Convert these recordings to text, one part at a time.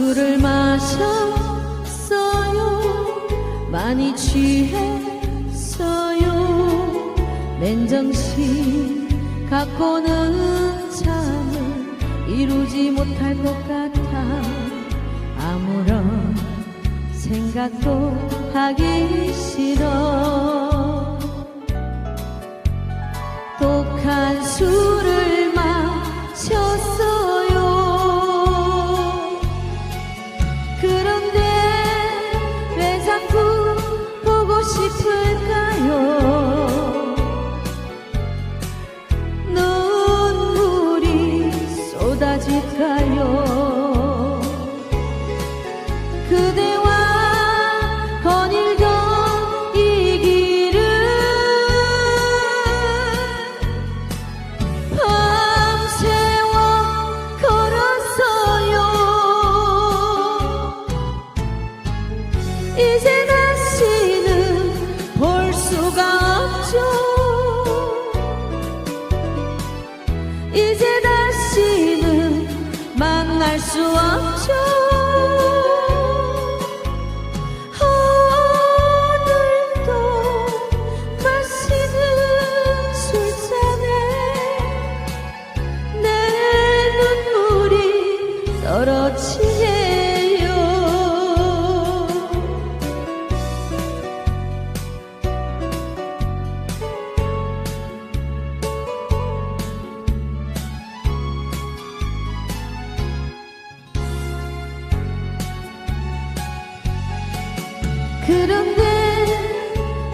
술을 마셨어요. 많이 취했어요. 맨정신 갖고는 잠을 이루지 못할 것 같아 아무런 생각도 하기 싫어. 독한 술 그대와 거닐던 이 길을 밤새워 걸었어요. 이제 만날 수없 그런데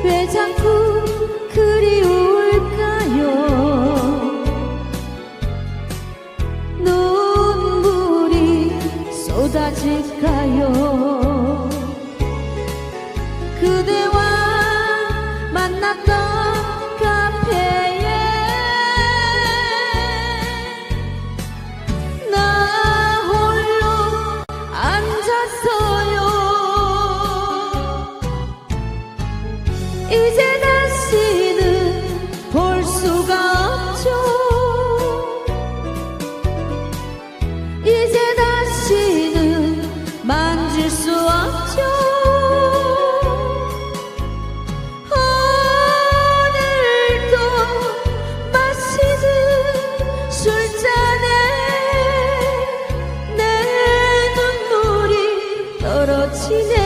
왜 자꾸 그리울까요? 눈물이 쏟아질까요? 그대와 이제 다시는 볼 수가 없죠. 이제 다시는 만질 수 없죠. 오늘도 마시는 술잔에 내 눈물이 떨어지네